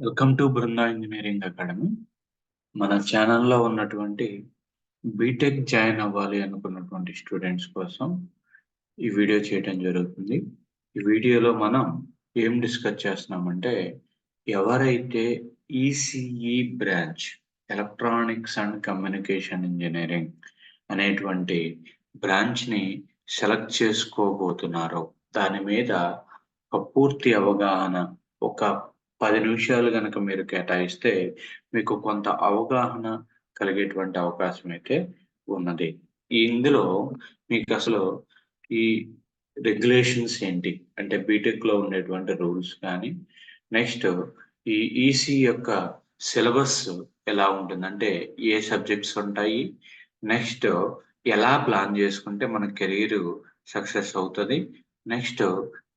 Welcome to Brinda engineering academy. మన ఛానల్లో ఉన్నటువంటి బీటెక్ జాయిన్ అవ్వాలి అనుకున్నటువంటి స్టూడెంట్స్ కోసం ఈ వీడియో చేయడం జరుగుతుంది. ఈ వీడియోలో మనం ఏం డిస్కస్ చేస్తున్నామంటే ఎవరైతే ECE branch electronics and communication engineering అనేటువంటి బ్రాంచ్ని సెలెక్ట్ చేసుకోబోతున్నారో దాని మీద ఒక పూర్తి అవగాహన ఒక పది నిమిషాలు కనుక మీరు కేటాయిస్తే మీకు కొంత అవగాహన కలిగేటువంటి అవకాశం అయితే ఉన్నది. ఇందులో మీకు అసలు ఈ రెగ్యులేషన్స్ ఏంటి? అంటే బీటెక్లో ఉండేటువంటి రూల్స్ కానీ నెక్స్ట్ ఈ ఈసీ యొక్క సిలబస్ ఎలా ఉంటుంది? అంటే ఏ సబ్జెక్ట్స్ ఉంటాయి? నెక్స్ట్ ఎలా ప్లాన్ చేసుకుంటే మన కెరీర్ సక్సెస్ అవుతుంది? నెక్స్ట్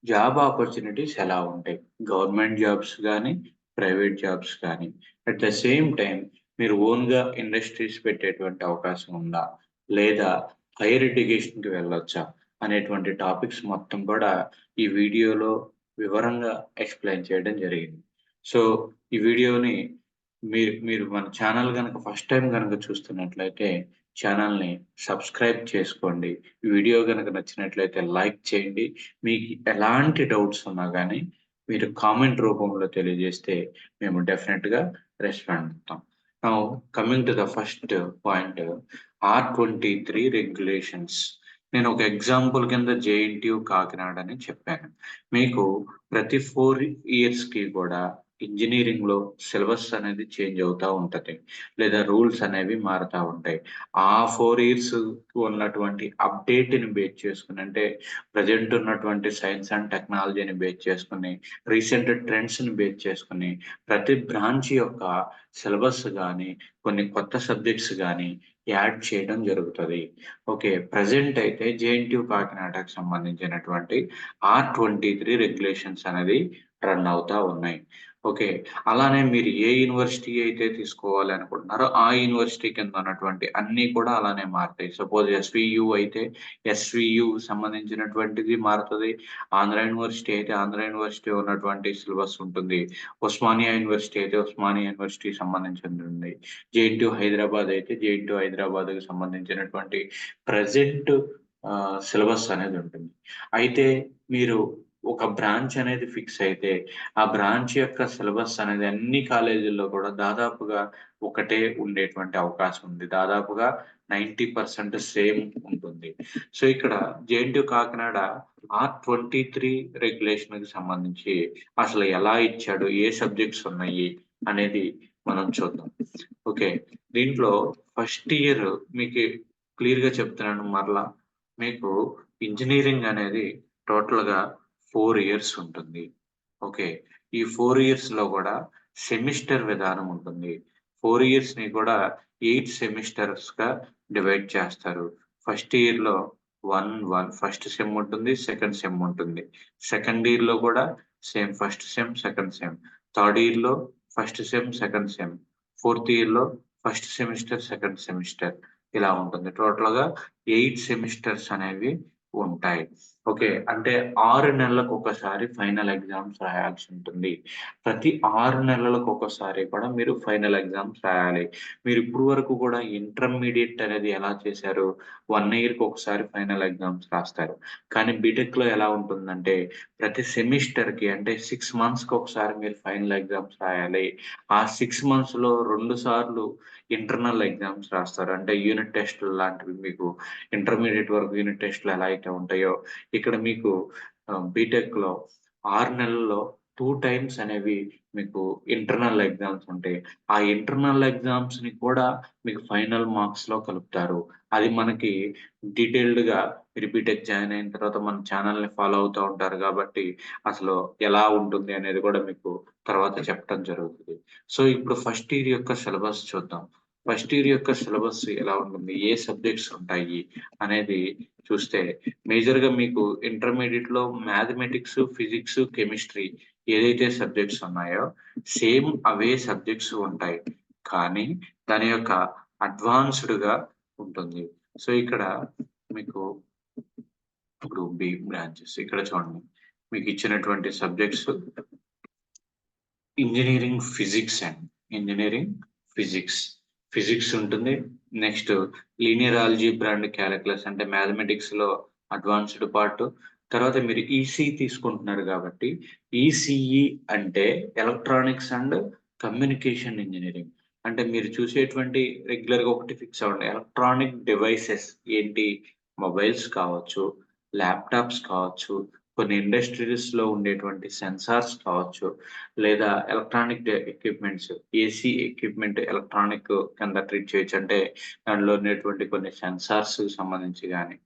జాబ్ ఆపర్చునిటీస్ ఎలా ఉంటాయి? గవర్నమెంట్ జాబ్స్ కానీ ప్రైవేట్ జాబ్స్ కానీ అట్ ద సేమ్ టైం మీరు ఓన్గా ఇండస్ట్రీస్ పెట్టేటువంటి అవకాశం ఉందా? లేదా హైయర్ ఎడ్యుకేషన్కి వెళ్ళొచ్చా? అనేటువంటి టాపిక్స్ మొత్తం కూడా ఈ వీడియోలో వివరంగా ఎక్స్ప్లెయిన్ చేయడం జరిగింది. సో ఈ వీడియోని మీరు మీరు మన ఛానల్ కనుక ఫస్ట్ టైం కనుక చూస్తున్నట్లయితే ఛానల్ని సబ్స్క్రైబ్ చేసుకోండి. వీడియో కనుక నచ్చినట్లయితే లైక్ చేయండి. మీకు ఎలాంటి డౌట్స్ ఉన్నా కానీ మీరు కామెంట్ రూపంలో తెలియజేస్తే మేము డెఫినెట్గా రెస్పాండ్ అవుతాం. Now coming to the first point R twenty three regulations నేను ఒక ఎగ్జాంపుల్ కింద జేఎన్టీయు కాకినాడ అని చెప్పాను. మీకు ప్రతి ఫోర్ ఇయర్స్కి కూడా ఇంజనీరింగ్లో సిలబస్ అనేది చేంజ్ అవుతూ ఉంటది. లేదా రూల్స్ అనేవి మారుతూ ఉంటాయి. ఆ ఫోర్ ఇయర్స్ ఉన్నటువంటి అప్డేట్ని బేస్ చేసుకుని అంటే ప్రజెంట్ ఉన్నటువంటి సైన్స్ అండ్ టెక్నాలజీని బేస్ చేసుకుని రీసెంట్ ట్రెండ్స్ని బేస్ చేసుకుని ప్రతి బ్రాంచ్ యొక్క సిలబస్ కానీ కొన్ని కొత్త సబ్జెక్ట్స్ కానీ యాడ్ చేయడం జరుగుతుంది. ఓకే ప్రజెంట్ అయితే జేఎన్టీయు కాకినాడకు సంబంధించినటువంటి ఆర్ ట్వంటీ త్రీ రెగ్యులేషన్స్ అనేది రన్ అవుతా ఉన్నాయి. ఓకే. అలానే మీరు ఏ యూనివర్సిటీ అయితే తీసుకోవాలి అనుకుంటున్నారో ఆ యూనివర్సిటీ కింద ఉన్నటువంటి అన్ని కూడా అలానే మారుతాయి. సపోజ్ ఎస్వియు అయితే ఎస్వియు సంబంధించినటువంటిది మారుతుంది. ఆంధ్ర యూనివర్సిటీ అయితే ఆంధ్ర యూనివర్సిటీ ఉన్నటువంటి సిలబస్ ఉంటుంది. ఉస్మానియా యూనివర్సిటీ అయితే ఉస్మానియా యూనివర్సిటీ సంబంధించింది జేఎన్టీ హైదరాబాద్ అయితే జేఎన్టీ హైదరాబాద్కి సంబంధించినటువంటి ప్రజెంట్ సిలబస్ అనేది ఉంటుంది. అయితే మీరు ఒక బ్రాంచ్ అనేది ఫిక్స్ అయితే ఆ బ్రాంచ్ యొక్క సిలబస్ అనేది అన్ని కాలేజీల్లో కూడా దాదాపుగా ఒకటే ఉండేటువంటి అవకాశం ఉంది. దాదాపుగా నైంటీ పర్సెంట్ సేమ్ ఉంటుంది. సో ఇక్కడ JNT Kakinada R twenty three రెగ్యులేషన్కి సంబంధించి అసలు ఎలా ఇచ్చాడు ఏ సబ్జెక్ట్స్ ఉన్నాయి అనేది మనం చూద్దాం. ఓకే దీంట్లో ఫస్ట్ ఇయర్ మీకు క్లియర్గా చెప్తున్నాను మరలా. మీకు ఇంజనీరింగ్ అనేది టోటల్గా ఫోర్ ఇయర్స్ ఉంటుంది. ఓకే. ఈ ఫోర్ ఇయర్స్లో కూడా సెమిస్టర్ విధానం ఉంటుంది. ఫోర్ ఇయర్స్ని కూడా ఎయిట్ సెమిస్టర్స్గా డివైడ్ చేస్తారు. ఫస్ట్ ఇయర్లో వన్ వన్ ఫస్ట్ సెమ్ ఉంటుంది సెకండ్ సెమ్ ఉంటుంది. సెకండ్ ఇయర్లో కూడా same first sem second sem. Third ఇయర్లో first sem second sem. Fourth ఇయర్లో ఫస్ట్ సెమిస్టర్ సెకండ్ సెమిస్టర్. ఇలా ఉంటుంది. టోటల్గా ఎయిట్ సెమిస్టర్స్ అనేవి ఉంటాయి. ఓకే. అంటే ఆరు నెలలకు ఒకసారి ఫైనల్ ఎగ్జామ్స్ రాయాల్సి ఉంటుంది ప్రతి ఆరు నెలలకు ఒకసారి కూడా మీరు ఫైనల్ ఎగ్జామ్స్ రాయాలి. మీరు ఇప్పుడు వరకు కూడా ఇంటర్మీడియట్ అనేది ఎలా చేశారు? వన్ ఇయర్కి ఒకసారి ఫైనల్ ఎగ్జామ్స్ రాస్తారు. కానీ బీటెక్లో ఎలా ఉంటుందంటే ప్రతి సెమిస్టర్కి అంటే సిక్స్ మంత్స్కి ఒకసారి మీరు ఫైనల్ ఎగ్జామ్స్ రాయాలి. ఆ సిక్స్ మంత్స్లో రెండు సార్లు ఇంటర్నల్ ఎగ్జామ్స్ రాస్తారు. అంటే యూనిట్ టెస్ట్లు లాంటివి మీకు ఇంటర్మీడియట్ వరకు యూనిట్ టెస్ట్లు ఎలా అయితే ఉంటాయో ఇక్కడ మీకు బీటెక్లో ఆరు నెలల్లో టూ టైమ్స్ అనేవి మీకు ఇంటర్నల్ ఎగ్జామ్స్ ఉంటాయి. ఆ ఇంటర్నల్ ఎగ్జామ్స్ని కూడా మీకు ఫైనల్ మార్క్స్లో కలుపుతారు. అది మనకి డీటెయిల్డ్గా మీరు బీటెక్ జాయిన్ అయిన తర్వాత మన ఛానల్ని ఫాలో అవుతూ ఉంటారు కాబట్టి అసలు ఎలా ఉంటుంది అనేది కూడా మీకు తర్వాత చెప్పడం జరుగుతుంది. సో ఇప్పుడు ఫస్ట్ ఇయర్ యొక్క సిలబస్ చూద్దాం. ఫస్ట్ ఇయర్ యొక్క సిలబస్ ఎలా ఉంటుంది? ఏ సబ్జెక్ట్స్ ఉంటాయి? అనేది చూస్తే మేజర్గా మీకు ఇంటర్మీడియట్లో మ్యాథమెటిక్స్ ఫిజిక్స్ కెమిస్ట్రీ ఏదైతే సబ్జెక్ట్స్ ఉన్నాయో సేమ్ అవే సబ్జెక్ట్స్ ఉంటాయి. కానీ దాని యొక్క అడ్వాన్స్డ్గా ఉంటుంది. సో ఇక్కడ మీకు గ్రూప్ బి బ్రాంచెస్. ఇక్కడ చూడండి. మీకు ఇచ్చినటువంటి subjects engineering physics and engineering physics. Physics ఉంటుంది. Next linear algebra and calculus అంటే మ్యాథమెటిక్స్లో అడ్వాన్స్డ్ పార్ట్. తర్వాత మీరు ఈసీ తీసుకుంటున్నారు కాబట్టి ఈసీఈ అంటే ఎలక్ట్రానిక్స్ అండ్ కమ్యూనికేషన్ ఇంజనీరింగ్. అంటే మీరు చూసేటువంటి రెగ్యులర్గా ఒకటి ఫిక్స్ అవ్వండి. ఎలక్ట్రానిక్ డివైసెస్ ఏంటి? మొబైల్స్ కావచ్చు ల్యాప్టాప్స్ కావచ్చు కొన్ని ఇండస్ట్రీస్లో ఉండేటువంటి సెన్సార్స్ కావచ్చు లేదా electronic equipments AC equipment electronic కింద ట్రీట్ చేయొచ్చు. అంటే దానిలో ఉండేటువంటి కొన్ని సెన్సార్స్ సంబంధించి కానీ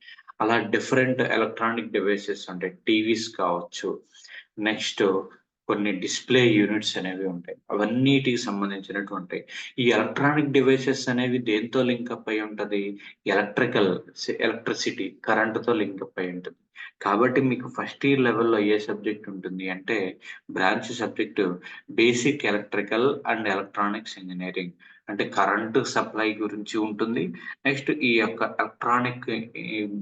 అలా డిఫరెంట్ ఎలక్ట్రానిక్ డివైసెస్ అంటే టీవీస్ కావచ్చు. నెక్స్ట్ కొన్ని డిస్ప్లే యూనిట్స్ అనేవి ఉంటాయి. అవన్నిటికి సంబంధించినటువంటి ఈ ఎలక్ట్రానిక్ డివైసెస్ అనేవి దేంతో లింకప్ అయి ఉంటది? ఎలక్ట్రికల్ ఎలక్ట్రిసిటీ కరెంటుతో లింకప్ అయి ఉంటుంది. కాబట్టి మీకు ఫస్ట్ ఇయర్ లెవెల్లో ఏ సబ్జెక్ట్ ఉంటుంది అంటే branch subject basic electrical and electronics engineering. అంటే కరెంటు సప్లై గురించి ఉంటుంది. నెక్స్ట్ ఈ యొక్క ఎలక్ట్రానిక్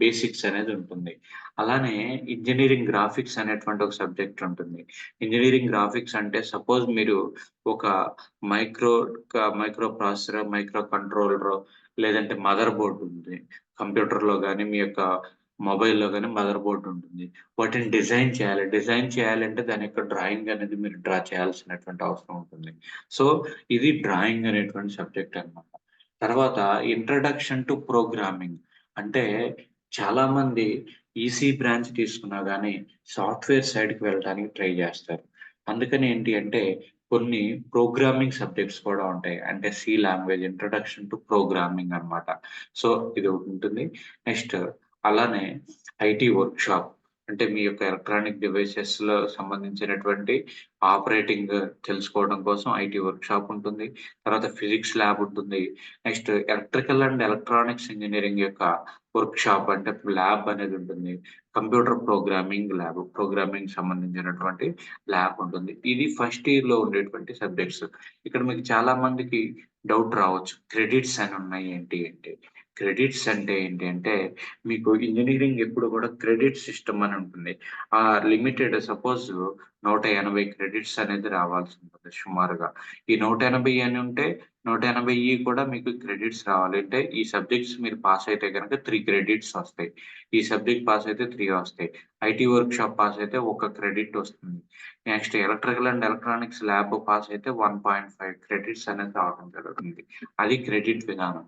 బేసిక్స్ అనేది ఉంటుంది. అలానే ఇంజనీరింగ్ గ్రాఫిక్స్ అనేటువంటి ఒక సబ్జెక్ట్ ఉంటుంది. ఇంజనీరింగ్ గ్రాఫిక్స్ అంటే సపోజ్ మీరు ఒక micro micro processor micro controller లేదంటే మదర్ బోర్డు ఉంది. కంప్యూటర్లో కానీ మీ యొక్క మొబైల్లో కానీ మదర్ బోర్డ్ ఉంటుంది. వాటిని డిజైన్ చేయాలి. డిజైన్ చేయాలంటే దాని యొక్క డ్రాయింగ్ అనేది మీరు డ్రా చేయాల్సినటువంటి అవసరం ఉంటుంది. సో ఇది డ్రాయింగ్ అనేటువంటి సబ్జెక్ట్ అనమాట తర్వాత ఇంట్రడక్షన్ టు ప్రోగ్రామింగ్. అంటే చాలా మంది ఈసీ బ్రాంచ్ తీసుకున్నా కానీ సాఫ్ట్వేర్ సైడ్కి వెళ్ళడానికి ట్రై చేస్తారు. అందుకని ఏంటి అంటే కొన్ని ప్రోగ్రామింగ్ సబ్జెక్ట్స్ కూడా ఉంటాయి. అంటే C language introduction to programming అనమాట సో ఇది ఉంటుంది. నెక్స్ట్ అలానే ఐటీ వర్క్ షాప్ అంటే మీ యొక్క ఎలక్ట్రానిక్ డివైసెస్లో సంబంధించినటువంటి ఆపరేటింగ్ తెలుసుకోవడం కోసం ఐటీ వర్క్ షాప్ ఉంటుంది. తర్వాత ఫిజిక్స్ ల్యాబ్ ఉంటుంది. Next electrical and electronics engineering యొక్క వర్క్ షాప్ అంటే ల్యాబ్ అనేది ఉంటుంది. కంప్యూటర్ ప్రోగ్రామింగ్ ల్యాబ్ ప్రోగ్రామింగ్ సంబంధించినటువంటి ల్యాబ్ ఉంటుంది. ఇది ఫస్ట్ ఇయర్లో ఉండేటువంటి సబ్జెక్ట్స్. ఇక్కడ మీకు చాలా మందికి డౌట్ రావచ్చు. క్రెడిట్స్ అని ఉన్నాయి ఏంటి అంటే క్రెడిట్స్ అంటే ఏంటి అంటే మీకు ఇంజనీరింగ్ ఎప్పుడు కూడా క్రెడిట్ సిస్టమ్ అని ఉంటుంది. ఆ లిమిటెడ్ సపోజ్ నూట ఎనభై క్రెడిట్స్ అనేది రావాల్సి ఉంటుంది సుమారుగా. ఈ నూట ఎనభై అని ఉంటే నూట ఎనభై కూడా మీకు క్రెడిట్స్ రావాలి. అంటే ఈ సబ్జెక్ట్స్ మీరు పాస్ అయితే కనుక త్రీ క్రెడిట్స్ వస్తాయి. ఈ సబ్జెక్ట్ పాస్ అయితే త్రీ వస్తాయి. ఐటీ వర్క్ షాప్ పాస్ అయితే ఒక క్రెడిట్ వస్తుంది. Next electrical and electronics lab pass అయితే వన్ పాయింట్ ఫైవ్ క్రెడిట్స్ అనేది రావడం జరుగుతుంది. అది క్రెడిట్ విధానం.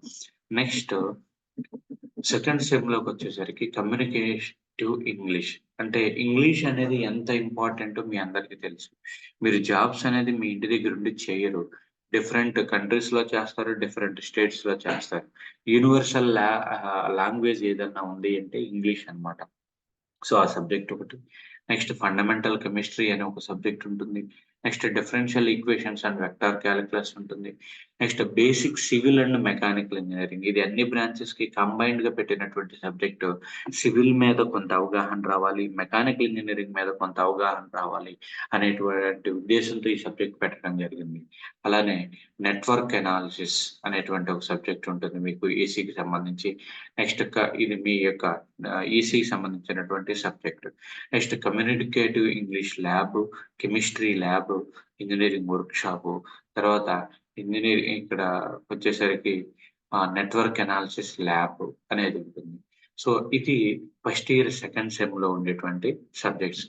నెక్స్ట్ సెకండ్ సెమ్లోకి వచ్చేసరికి కమ్యూనికేటివ్ ఇంగ్లీష్ అంటే ఇంగ్లీష్ అనేది ఎంత ఇంపార్టెంట్ మీ అందరికీ తెలుసు. మీరు జాబ్స్ అనేది మీ ఇంటి దగ్గర ఉండి చేయరు. డిఫరెంట్ కంట్రీస్లో చేస్తారు డిఫరెంట్ స్టేట్స్లో చేస్తారు. యూనివర్సల్ లా లాంగ్వేజ్ ఏదన్నా ఉంది అంటే ఇంగ్లీష్ అనమాట సో ఆ సబ్జెక్ట్ ఒకటి. నెక్స్ట్ ఫండమెంటల్ కెమిస్ట్రీ అనే ఒక సబ్జెక్ట్ ఉంటుంది. Next differential equations and vector calculus ఉంటుంది. Next basic civil and mechanical engineering. ఇది అన్ని బ్రాంచెస్కి కంబైన్డ్గా పెట్టినటువంటి సబ్జెక్ట్ సివిల్ మీద కొంత అవగాహన రావాలి మెకానికల్ ఇంజనీరింగ్ మీద కొంత అవగాహన రావాలి అనేటువంటి ఉద్దేశంతో ఈ సబ్జెక్ట్ పెట్టడం జరిగింది. అలానే నెట్వర్క్ ఎనాలిసిస్ అనేటువంటి ఒక సబ్జెక్ట్ ఉంటుంది మీకు ఈసీకి సంబంధించి. నెక్స్ట్ ఇది మీ యొక్క ఈసీకి సంబంధించినటువంటి subject next communicative English lab chemistry lab engineering work shop తర్వాత ఇంజనీర్ ఇక్కడ వచ్చేసరికి నెట్వర్క్ అనాలిసిస్ ల్యాబ్ అనేది ఉంటుంది. సో ఇది ఫస్ట్ ఇయర్ సెకండ్ సెమ్లో ఉండేటువంటి సబ్జెక్ట్స్.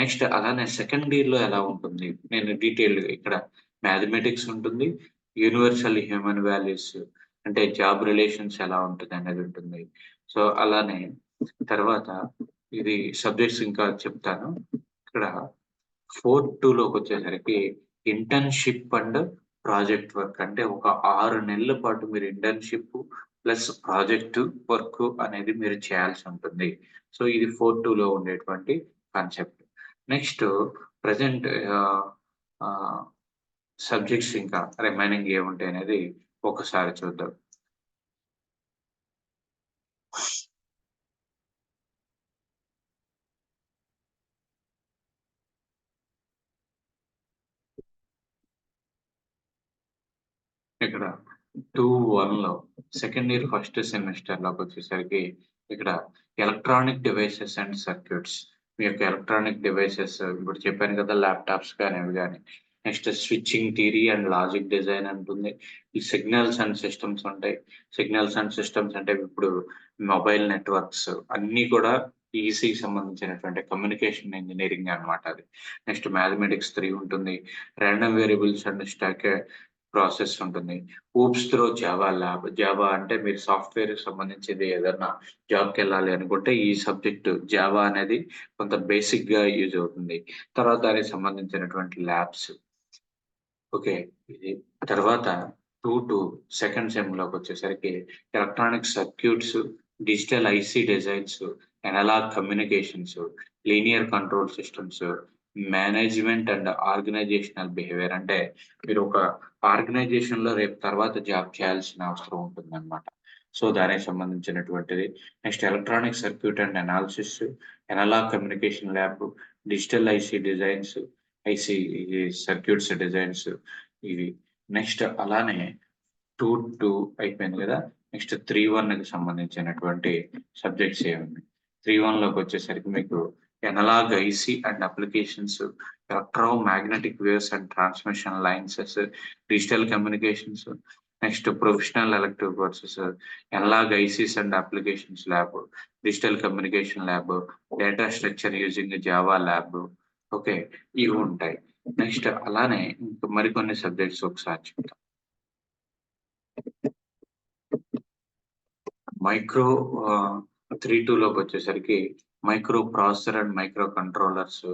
నెక్స్ట్ అలానే సెకండ్ ఇయర్లో ఎలా ఉంటుంది? నేను డీటెయిల్ ఇక్కడ మ్యాథమెటిక్స్ ఉంటుంది యూనివర్సల్ హ్యూమన్ వాల్యూస్ అంటే జాబ్ రిలేషన్స్ ఎలా ఉంటుంది అనేది ఉంటుంది. సో అలానే తర్వాత ఇది సబ్జెక్ట్స్ ఇంకా చెప్తాను. ఇక్కడ ఫోర్త్ టూ లోకి వచ్చేసరికి ఇంటర్న్షిప్ అండ్ ప్రాజెక్ట్ వర్క్ అంటే ఒక ఆరు నెలల పాటు మీరు ఇంటర్న్షిప్ ప్లస్ ప్రాజెక్ట్ వర్క్ అనేది మీరు చేయాల్సి ఉంటుంది. సో ఇది ఫోర్ టూ లో ఉండేటువంటి కాన్సెప్ట్ నెక్స్ట్ ప్రజెంట్ సబ్జెక్ట్స్ ఇంకా రిమైనింగ్ ఏముంటాయి అనేది ఒకసారి చూద్దాం. ఇక్కడ టూ వన్లో సెకండ్ ఇయర్ ఫస్ట్ సెమిస్టర్లోకి వచ్చేసరికి ఇక్కడ ఎలక్ట్రానిక్ డివైసెస్ అండ్ సర్క్యూట్స్. మీ యొక్క ఎలక్ట్రానిక్ డివైసెస్ ఇప్పుడు చెప్పాను కదా ల్యాప్టాప్స్ కానీ అవి కానీ next switching theory and logic design ఉంటుంది ఈ సిగ్నల్స్ అండ్ సిస్టమ్స్ ఉంటాయి. సిగ్నల్స్ అండ్ సిస్టమ్స్ అంటే ఇప్పుడు మొబైల్ నెట్వర్క్స్ అన్నీ కూడా ఈసీకి సంబంధించినటువంటి కమ్యూనికేషన్ ఇంజనీరింగ్ అన్నమాట అది. నెక్స్ట్ మ్యాథమెటిక్స్ త్రీ ఉంటుంది. Random variables and stack process ఉంటుంది. OOPS through java lab java అంటే మీరు సాఫ్ట్వేర్ సంబంధించింది ఏదైనా జాబ్కి వెళ్ళాలి అనుకుంటే ఈ సబ్జెక్ట్ జావా అనేది కొంత బేసిక్గా యూజ్ అవుతుంది. తర్వాత దానికి సంబంధించినటువంటి ల్యాబ్స్. ఓకే. ఇది తర్వాత టూ టు సెకండ్ సెమ్లోకి వచ్చేసరికి electronic circuits digital IC designs analog communications linear control systems management and organizational behaviour అంటే మీరు ఒక ఆర్గనైజేషన్లో రేపు తర్వాత జాబ్ చేయాల్సిన అవసరం ఉంటుంది అనమాట సో దానికి సంబంధించినటువంటిది. Next electronic circuit and analysis analog communication lab digital IC designs IC circuits designs ఇవి. నెక్స్ట్ అలానే టూ టూ అయిపోయింది కదా? నెక్స్ట్ త్రీ వన్కి సంబంధించినటువంటి సబ్జెక్ట్స్ ఏమి త్రీ వన్లోకి వచ్చేసరికి మీకు analog IC and applications electro magnetic waves and transmission lines digital communications next professional elective courses analog ICs and applications lab digital communication lab data structure using java lab okay ఇవి ఉంటాయి. Next అలానే ఇంకా మరికొన్ని subjects ఒకసారి చెప్తాం. Micro three two లోకి వచ్చేసరికి micro processor and micro controllers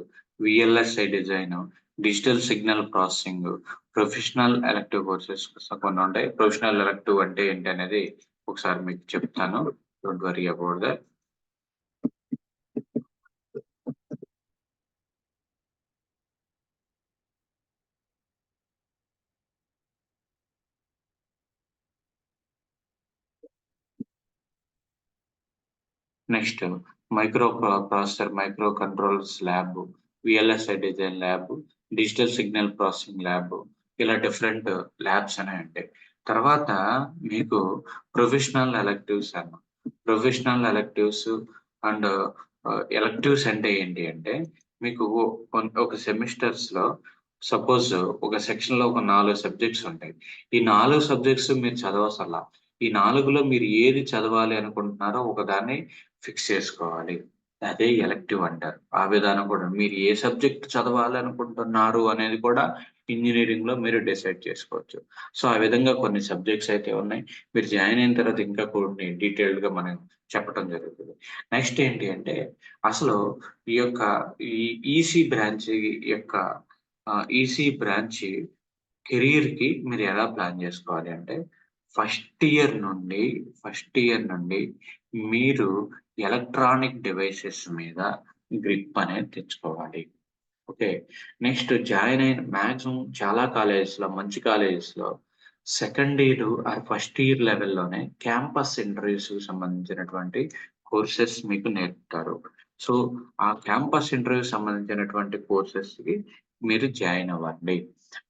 VLSI design digital signal processing professional elective courses కొన్ని ఉంటాయి. ప్రొఫెషనల్ ఎలక్టివ్ అంటే ఏంటి అనేది ఒకసారి మీకు చెప్తాను. Don't worry about that next microprocessor micro controls lab VLSI design lab digital signal processing lab ఇలా different labs అనేవి ఉంటాయి తర్వాత మీకు ప్రొఫెషనల్ ఎలక్టివ్స్ అన్న ప్రొఫెషనల్ ఎలక్టివ్స్ అండ్ ఎలక్టివ్స్ అంటే ఏంటి అంటే మీకు ఒక సెమిస్టర్స్లో సపోజ్ ఒక సెక్షన్లో ఒక నాలుగు సబ్జెక్ట్స్ ఉంటాయి. ఈ నాలుగు సబ్జెక్ట్స్ మీరు చదవసల్లా ఈ నాలుగులో మీరు ఏది చదవాలి అనుకుంటున్నారో ఒకదాన్ని ఫిక్స్ చేసుకోవాలి. అదే ఎలక్టివ్ అంటారు. ఆ విధానం కూడా మీరు ఏ సబ్జెక్ట్ చదవాలి అనుకుంటున్నారు అనేది కూడా ఇంజనీరింగ్లో మీరు డిసైడ్ చేసుకోవచ్చు. సో ఆ విధంగా కొన్ని సబ్జెక్ట్స్ అయితే ఉన్నాయి. మీరు జాయిన్ అయిన తర్వాత ఇంకా కొన్ని డీటెయిల్డ్గా మనం చెప్పడం జరుగుతుంది. నెక్స్ట్ ఏంటి అంటే అసలు ఈ యొక్క ఈ ఈసీ బ్రాంచ్ యొక్క ఈసీ బ్రాంచ్ కెరీర్కి మీరు ఎలా ప్లాన్ చేసుకోవాలి అంటే ఫస్ట్ ఇయర్ నుండి ఫస్ట్ ఇయర్ నుండి మీరు ఎలక్ట్రానిక్ డివైసెస్ మీద గ్రిప్ అనేది తెచ్చుకోవాలి. ఓకే నెక్స్ట్ జాయిన్ అయిన మ్యాక్సిమం చాలా కాలేజెస్లో మంచి కాలేజెస్లో second year or first year లెవెల్లోనే campus interviews సంబంధించినటువంటి కోర్సెస్ మీకు నేర్పుతారు. సో ఆ క్యాంపస్ ఇంటర్వ్యూ సంబంధించినటువంటి కోర్సెస్కి మీరు జాయిన్ అవ్వండి.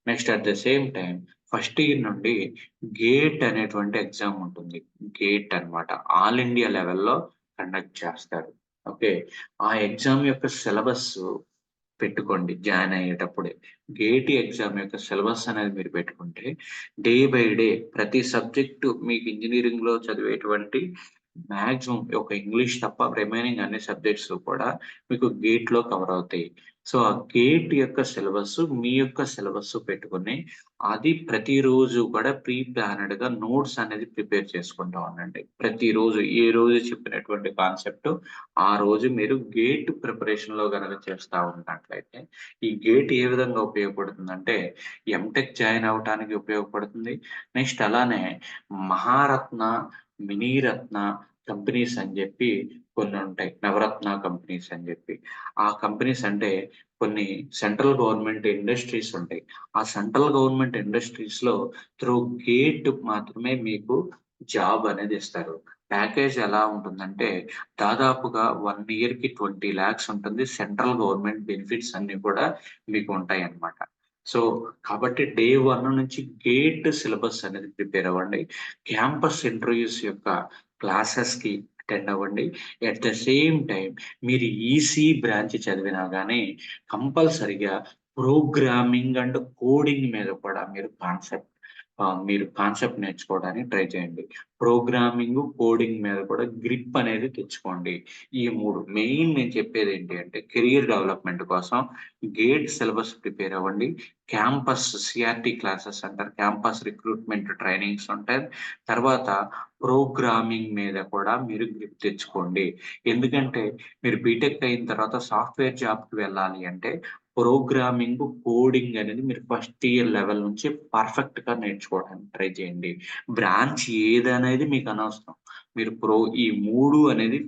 Next at the same time first year నుండి గేట్ అనేటువంటి ఎగ్జామ్ ఉంటుంది. గేట్ అనమాట ఆల్ ఇండియా లెవెల్లో కండక్ట్ చేస్తారు. ఓకే? ఆ ఎగ్జామ్ యొక్క సిలబస్ పెట్టుకోండి జాయిన్ అయ్యేటప్పుడే. గేట్ ఎగ్జామ్ యొక్క సిలబస్ అనేది మీరు పెట్టుకుంటే డే బై డే ప్రతి సబ్జెక్టు మీకు ఇంజనీరింగ్లో చదివేటువంటి మ్యాక్సిమం ఒక ఇంగ్లీష్ తప్ప రిమైనింగ్ అన్ని సబ్జెక్ట్స్ కూడా మీకు గేట్లో కవర్ అవుతాయి. సో ఆ గేట్ యొక్క సిలబస్ మీ యొక్క సిలబస్ పెట్టుకుని అది ప్రతిరోజు కూడా ప్రీ ప్లానెడ్గా నోట్స్ అనేది ప్రిపేర్ చేసుకుంటా ఉండండి. ప్రతిరోజు ఏ రోజు చెప్పినటువంటి కాన్సెప్ట్ ఆ రోజు మీరు గేట్ ప్రిపరేషన్లో కనుక చేస్తూ ఉన్నట్లయితే ఈ గేట్ ఏ విధంగా ఉపయోగపడుతుందంటే ఎంటెక్ జాయిన్ అవడానికి ఉపయోగపడుతుంది. నెక్స్ట్ అలానే మహారత్న మినీరత్న కంపెనీస్ అని చెప్పి కొన్ని ఉంటాయి. నవరత్న కంపెనీస్ అని చెప్పి. ఆ కంపెనీస్ అంటే కొన్ని సెంట్రల్ గవర్నమెంట్ ఇండస్ట్రీస్ ఉంటాయి. ఆ సెంట్రల్ గవర్నమెంట్ ఇండస్ట్రీస్లో త్రూ గేట్ మాత్రమే మీకు జాబ్ అనేది ఇస్తారు. ప్యాకేజ్ ఎలా ఉంటుందంటే దాదాపుగా వన్ ఇయర్కి ట్వంటీ ల్యాక్స్ ఉంటుంది. సెంట్రల్ గవర్నమెంట్ బెనిఫిట్స్ అన్ని కూడా మీకు ఉంటాయి అన్నమాట. సో కాబట్టి డే వన్ నుంచి గేట్ సిలబస్ అనేది ప్రిపేర్ అవ్వండి. క్యాంపస్ ఇంటర్వ్యూస్ యొక్క క్లాసెస్కి అటెండ్ అవ్వండి. ఎట్ ద సేమ్ టైం మీరు ఈసీ బ్రాంచ్ చదివినా కానీ కంపల్సరిగా ప్రోగ్రామింగ్ అండ్ కోడింగ్ మీద కూడా మీరు కాన్సెప్ట్ మీరు కాన్సెప్ట్ నేర్చుకోవడానికి ట్రై చేయండి. ప్రోగ్రామింగ్ కోడింగ్ మీద కూడా గ్రిప్ అనేది తెచ్చుకోండి. ఈ మూడు. మెయిన్ నేను చెప్పేది ఏంటి అంటే కెరియర్ డెవలప్మెంట్ కోసం గేట్ సిలబస్ ప్రిపేర్ అవ్వండి. క్యాంపస్ సిఆర్టీ క్లాసెస్ అంటారు. క్యాంపస్ రిక్రూట్మెంట్ ట్రైనింగ్స్ ఉంటాయి. తర్వాత ప్రోగ్రామింగ్ మీద కూడా మీరు గ్రిప్ తెచ్చుకోండి. ఎందుకంటే మీరు బీటెక్ అయిన తర్వాత సాఫ్ట్వేర్ జాబ్కి వెళ్ళాలి అంటే ప్రోగ్రామింగ్ కోడింగ్ అనేది మీరు ఫస్ట్ ఇయర్ లెవెల్ నుంచి పర్ఫెక్ట్గా నేర్చుకోవడానికి ట్రై చేయండి. బ్రాంచ్ ఏదనేది మీకు అనవసరం. మీరు ప్రో ఈ మూడు అనేది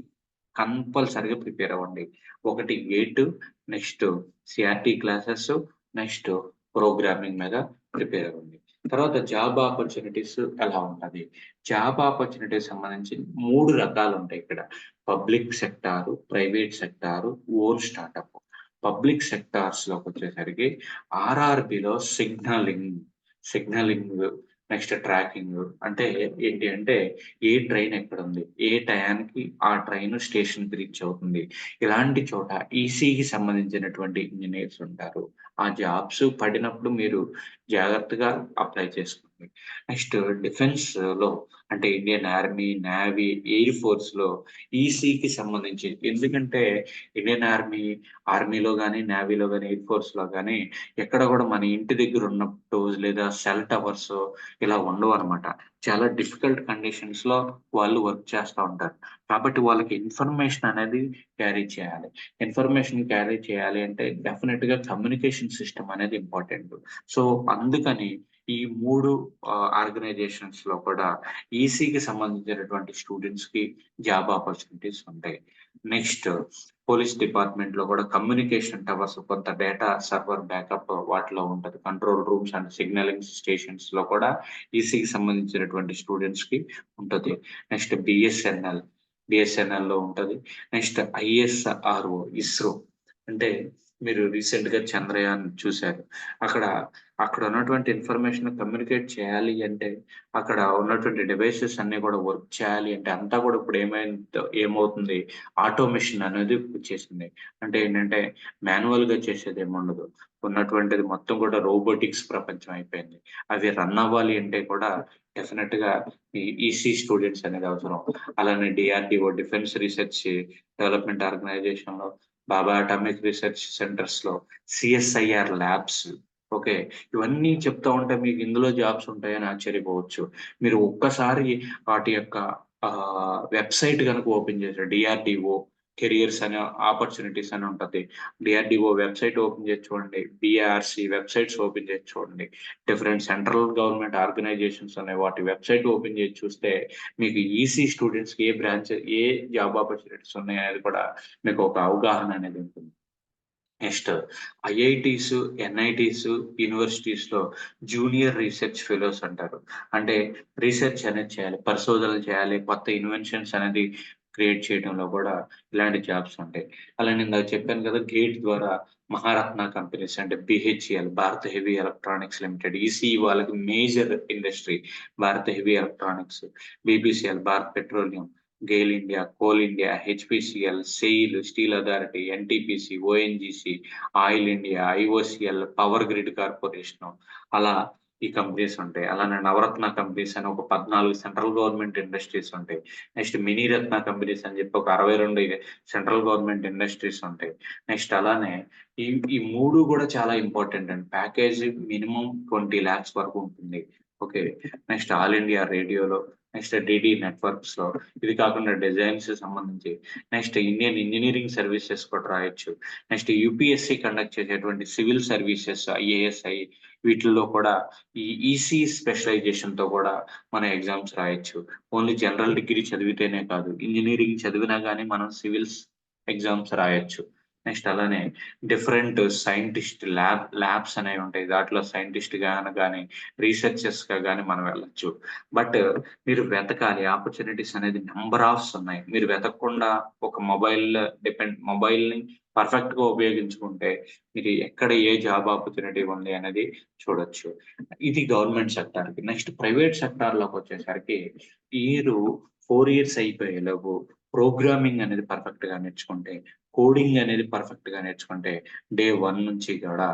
కంపల్సరిగా ప్రిపేర్ అవ్వండి. ఒకటి gate next CRT classes next programming మీద ప్రిపేర్ అవ్వండి. తర్వాత జాబ్ ఆపర్చునిటీస్ ఎలా ఉంటుంది? జాబ్ ఆపర్చునిటీస్ సంబంధించి మూడు రకాలు ఉంటాయి ఇక్కడ. Public sector private sector own startup. Public సెక్టార్స్లోకి వచ్చేసరికి ఆర్ఆర్బిలో సిగ్నలింగ్ సిగ్నలింగ్ నెక్స్ట్ ట్రాకింగ్ అంటే ఏంటి అంటే ఏ ట్రైన్ ఎక్కడ ఉంది ఏ టయానికి ఆ ట్రైన్ స్టేషన్ రీచ్ అవుతుంది. ఇలాంటి చోట ఈసీకి సంబంధించినటువంటి ఇంజనీర్స్ ఉంటారు. ఆ జాబ్స్ పడినప్పుడు మీరు జాగ్రత్తగా అప్లై చేసుకోండి. నెక్స్ట్ డిఫెన్స్లో అంటే ఇండియన్ ఆర్మీ నేవీ ఎయిర్ ఫోర్స్లో ఈసీకి సంబంధించి ఎందుకంటే ఇండియన్ ఆర్మీ ఆర్మీలో కానీ నేవీలో కానీ ఎయిర్ ఫోర్స్లో కానీ ఎక్కడ కూడా మన ఇంటి దగ్గర ఉన్న ఉన్నట్టు లేదా సెల్ టవర్స్ ఇలా ఉండవు అనమాట చాలా డిఫికల్ట్ కండిషన్స్లో వాళ్ళు వర్క్ చేస్తూ ఉంటారు. కాబట్టి వాళ్ళకి ఇన్ఫర్మేషన్ అనేది క్యారీ చేయాలి. ఇన్ఫర్మేషన్ క్యారీ చేయాలి అంటే డెఫినెట్గా కమ్యూనికేషన్ సిస్టమ్ అనేది ఇంపార్టెంట్ సో అందుకని ఈ మూడు ఆర్గనైజేషన్స్లో కూడా ఈసీకి సంబంధించినటువంటి స్టూడెంట్స్కి జాబ్ ఆపర్చునిటీస్ ఉంటాయి. నెక్స్ట్ పోలీస్ డిపార్ట్మెంట్లో కూడా కమ్యూనికేషన్ టవర్స్ కొంత డేటా సర్వర్ బ్యాకప్ వాటిలో ఉంటది. కంట్రోల్ రూమ్స్ అండ్ సిగ్నలింగ్ స్టేషన్స్లో కూడా ఈసీకి సంబంధించినటువంటి స్టూడెంట్స్కి ఉంటది. నెక్స్ట్ బిఎస్ఎన్ఎల్ బిఎస్ఎన్ఎల్లో ఉంటది. నెక్స్ట్ ఐఎస్ఆర్ఓ ఇస్రో అంటే మీరు రీసెంట్గా చంద్రయాన్ చూశారు. అక్కడ అక్కడ ఉన్నటువంటి ఇన్ఫర్మేషన్ కమ్యూనికేట్ చేయాలి అంటే అక్కడ ఉన్నటువంటి డివైసెస్ అన్ని కూడా వర్క్ చేయాలి అంటే అంతా కూడా ఇప్పుడు ఏమైంది ఏమవుతుంది? ఆటోమేషన్ అనేది వచ్చేసింది. అంటే ఏంటంటే మాన్యువల్గా చేసేది ఏముండదు ఉన్నటువంటిది మొత్తం కూడా రోబోటిక్స్ ప్రపంచం అయిపోయింది. అవి రన్ అవ్వాలి అంటే కూడా డెఫినెట్గా ఈ ఈసీ స్టూడెంట్స్ అనేది అవసరం. అలానే డిఆర్డిఓ డిఫెన్స్ రీసెర్చ్ డెవలప్మెంట్ ఆర్గనైజేషన్లో బాబా అటామిక్ రీసెర్చ్ సెంటర్స్లో సిఎస్ఐఆర్ ల్యాబ్స్ ఓకే. ఇవన్నీ చెప్తా ఉంటే మీకు ఇందులో జాబ్స్ ఉంటాయని ఆశ్చర్యపోవచ్చు. మీరు ఒక్కసారి వాటి యొక్క వెబ్సైట్ కనుక ఓపెన్ చేశారు డిఆర్డిఓ కెరియర్స్ అనే ఆపర్చునిటీస్ అని ఉంటుంది. డిఆర్డిఓ వెబ్సైట్ ఓపెన్ చేసి చూడండి బిఆర్సి వెబ్సైట్స్ ఓపెన్ చేసి చూడండి. డిఫరెంట్ సెంట్రల్ గవర్నమెంట్ ఆర్గనైజేషన్స్ అనే వాటి వెబ్సైట్ ఓపెన్ చేసి చూస్తే మీకు ఈసీ స్టూడెంట్స్ ఏ బ్రాంచ్ ఏ జాబ్ ఆపర్చునిటీస్ ఉన్నాయి అనేది కూడా మీకు ఒక అవగాహన అనేది ఉంటుంది. నెక్స్ట్ ఐఐటీస్ ఎన్ఐటీస్ యూనివర్సిటీస్లో జూనియర్ రీసెర్చ్ ఫెలోస్ అంటారు. అంటే రీసెర్చ్ అనేది చేయాలి పరిశోధనలు చేయాలి కొత్త ఇన్వెన్షన్స్ అనేది క్రియేట్ చేయడంలో కూడా ఇలాంటి జాబ్స్ ఉంటాయి. అలా నేను చెప్పాను కదా గేట్ ద్వారా మహారత్న కంపెనీస్ అంటే BHL Bharat heavy electronics limited EC వాళ్ళకి major industry Bharat heavy electronics BBCL Bharat petroleum GAIL India coal India HPCL SAIL steel authority NTPC ONGC oil India IOCL power grid corporation అలా ఈ companies ఉంటాయి. అలానే నవరత్న companies అని ఒక పద్నాలుగు central government industries ఉంటాయి. Next mini రత్న companies అని చెప్పి ఒక అరవై రెండు సెంట్రల్ గవర్నమెంట్ ఇండస్ట్రీస్ ఉంటాయి. నెక్స్ట్ అలానే ఈ ఈ మూడు కూడా చాలా ఇంపార్టెంట్ అండి ప్యాకేజ్ మినిమం ట్వంటీ ల్యాక్స్ వరకు ఉంటుంది. ఓకే. నెక్స్ట్ ఆల్ ఇండియా రేడియోలో నెక్స్ట్ డిడి నెట్వర్క్స్లో. ఇది కాకుండా డిజైన్స్ సంబంధించి. నెక్స్ట్ ఇండియన్ ఇంజనీరింగ్ సర్వీసెస్ కూడా రాయొచ్చు. నెక్స్ట్ యూపీఎస్సి కండక్ట్ చేసేటువంటి సివిల్ సర్వీసెస్ ఐఏఎస్ఐ వీటిల్లో కూడా ఈ ఈసీ స్పెషలైజేషన్తో కూడా మన ఎగ్జామ్స్ రాయొచ్చు. ఓన్లీ జనరల్ డిగ్రీ చదివితేనే కాదు ఇంజనీరింగ్ చదివినా కానీ మనం సివిల్స్ ఎగ్జామ్స్ రాయొచ్చు. నెక్స్ట్ అలానే డిఫరెంట్ సైంటిస్ట్ ల్యాబ్ ల్యాబ్స్ అనేవి ఉంటాయి. దాంట్లో సైంటిస్ట్గా కానీ రీసెర్చర్స్గా కానీ మనం వెళ్ళొచ్చు. బట్ మీరు వెతకాలి. ఆపర్చునిటీస్ అనేది నెంబర్ ఆఫ్స్ ఉన్నాయి. మీరు వెతకకుండా ఒక మొబైల్ డిపెండ్ మొబైల్ని పర్ఫెక్ట్గా ఉపయోగించుకుంటే మీరు ఎక్కడ ఏ జాబ్ ఆపర్చునిటీ ఉంది అనేది చూడొచ్చు. ఇది గవర్నమెంట్ సెక్టార్కి నెక్స్ట్ ప్రైవేట్ సెక్టార్లోకి వచ్చేసరికి మీరు ఫోర్ ఇయర్స్ అయిపోయేలోపు ప్రోగ్రామింగ్ అనేది పర్ఫెక్ట్గా నేర్చుకుంటే కోడింగ్ అనేది పర్ఫెక్ట్గా నేర్చుకుంటే డే వన్ నుంచి కూడా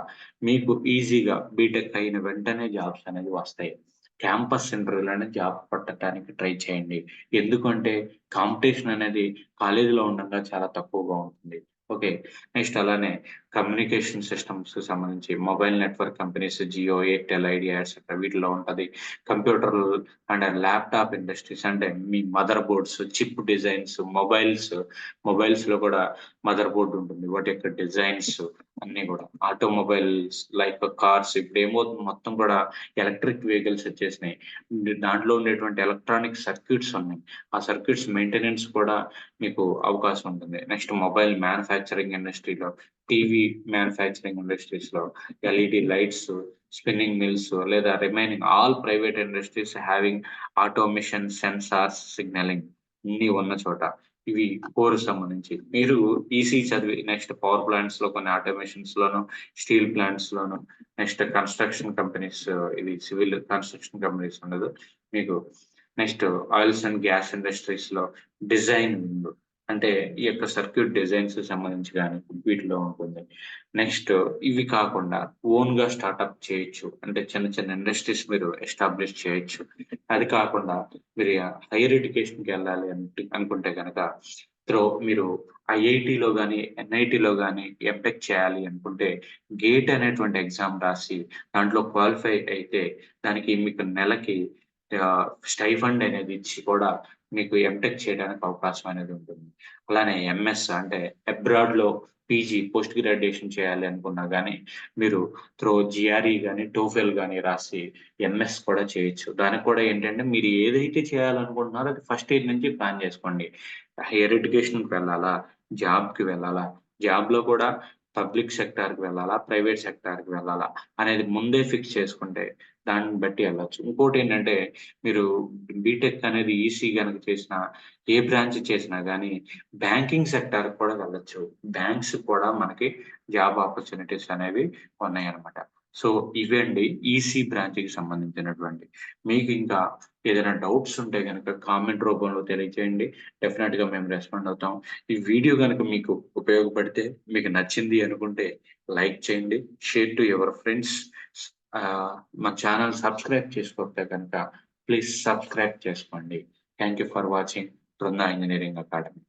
మీకు ఈజీగా బీటెక్ అయిన వెంటనే జాబ్స్ అనేది వస్తాయి. క్యాంపస్ ఇంటర్వ్యూలోనే జాబ్ పట్టడానికి ట్రై చేయండి. ఎందుకంటే కాంపిటీషన్ అనేది కాలేజీలో ఉండగా చాలా తక్కువగా ఉంటుంది. ఓకే నెక్స్ట్ అలానే కమ్యూనికేషన్ సిస్టమ్స్ సంబంధించి mobile network companies Jio Airtel Idea etcetera వీటిలో ఉంటుంది. కంప్యూటర్ అండ్ ల్యాప్టాప్ ఇండస్ట్రీస్ అంటే మీ mother boards chip designs mobiles మొబైల్స్లో కూడా మదర్ బోర్డ్ ఉంటుంది. వాటి యొక్క డిజైన్స్ అన్ని కూడా. ఆటోమొబైల్స్ లైక్ కార్స్ ఇప్పుడు ఏమవుతుంది మొత్తం కూడా ఎలక్ట్రిక్ వెహికల్స్ వచ్చేసినాయి. దాంట్లో ఉండేటువంటి ఎలక్ట్రానిక్ సర్క్యూట్స్ ఉన్నాయి. ఆ సర్క్యూట్స్ మెయింటెనెన్స్ కూడా మీకు అవకాశం ఉంటుంది. నెక్స్ట్ మొబైల్ మ్యానుఫ్యాక్చరింగ్ ఇండస్ట్రీలో టీవీ మ్యానుఫ్యాక్చరింగ్ ఇండస్ట్రీస్లో ఎల్ఈడి లైట్స్ స్పిన్నింగ్ మిల్స్ లేదా remaining all private industries having automation sensors signaling అన్ని ఉన్న చోట. ఇవి కోర్ సంబంధించి. మీరు ఈసీ చదివి నెక్స్ట్ పవర్ ప్లాంట్స్లో కొన్ని ఆటోమేషన్స్ లోను స్టీల్ ప్లాంట్స్ లోను నెక్స్ట్ కన్స్ట్రక్షన్ కంపెనీస్ ఇది సివిల్ కన్స్ట్రక్షన్ కంపెనీస్ ఉండదు. మీకు నెక్స్ట్ ఆయిల్స్ అండ్ గ్యాస్ ఇండస్ట్రీస్లో డిజైన్ అంటే ఈ యొక్క సర్క్యూట్ డిజైన్స్ సంబంధించి కానీ వీటిలో ఉంటుంది. నెక్స్ట్ ఇవి కాకుండా ఓన్గా స్టార్ట్అప్ చేయొచ్చు. అంటే చిన్న చిన్న ఇండస్ట్రీస్ మీరు ఎస్టాబ్లిష్ చేయొచ్చు. అది కాకుండా మీరు హైయర్ ఎడ్యుకేషన్కి వెళ్ళాలి అనుకుంటే కనుక త్రో మీరు ఐఐటిలో కానీ ఎన్ఐటిలో కానీ ఎంటెక్ చేయాలి అనుకుంటే గేట్ అనేటువంటి ఎగ్జామ్ రాసి దాంట్లో క్వాలిఫై అయితే దానికి మీకు నెలకి స్టైఫండ్ అనేది ఇచ్చి కూడా మీకు ఎంటెక్ చేయడానికి అవకాశం అనేది ఉంటుంది. అలానే ఎంఎస్ అంటే అబ్రాడ్లో పీజీ పోస్ట్ గ్రాడ్యుయేషన్ చేయాలి అనుకున్నా కానీ మీరు త్రో జిఆర్ఈ కానీ టోఫెల్ కానీ రాసి ఎంఎస్ కూడా చేయొచ్చు. దానికి కూడా ఏంటంటే మీరు ఏదైతే చేయాలనుకుంటున్నారో అది ఫస్ట్ ఇయర్ నుంచి ప్లాన్ చేసుకోండి. హైయర్ ఎడ్యుకేషన్కి వెళ్ళాలా? జాబ్కి వెళ్ళాలా? జాబ్లో కూడా పబ్లిక్ సెక్టార్కి వెళ్ళాలా ప్రైవేట్ సెక్టార్కి వెళ్ళాలా అనేది ముందే ఫిక్స్ చేసుకుంటే దాన్ని బట్టి వెళ్ళచ్చు. ఇంకోటి ఏంటంటే మీరు బీటెక్ అనేది ఈసీ కనుక చేసిన ఏ బ్రాంచ్ చేసినా కానీ బ్యాంకింగ్ సెక్టార్ కూడా వెళ్ళచ్చు. బ్యాంక్స్ కూడా మనకి జాబ్ ఆపర్చునిటీస్ అనేవి ఉన్నాయన్నమాట. సో ఇవండి ఈసీ బ్రాంచ్కి సంబంధించినటువంటి. మీకు ఇంకా ఏదైనా డౌట్స్ ఉంటే కనుక కామెంట్ రూపంలో తెలియజేయండి డెఫినెట్గా మేము రెస్పాండ్ అవుతాం. ఈ వీడియో కనుక మీకు ఉపయోగపడితే మీకు నచ్చింది అనుకుంటే లైక్ చేయండి. Share to your friends. మా ఛానల్ సబ్స్క్రైబ్ చేసుకోకపోతే కనుక ప్లీజ్ సబ్స్క్రైబ్ చేసుకోండి. Thank you for watching. Brinda engineering academy.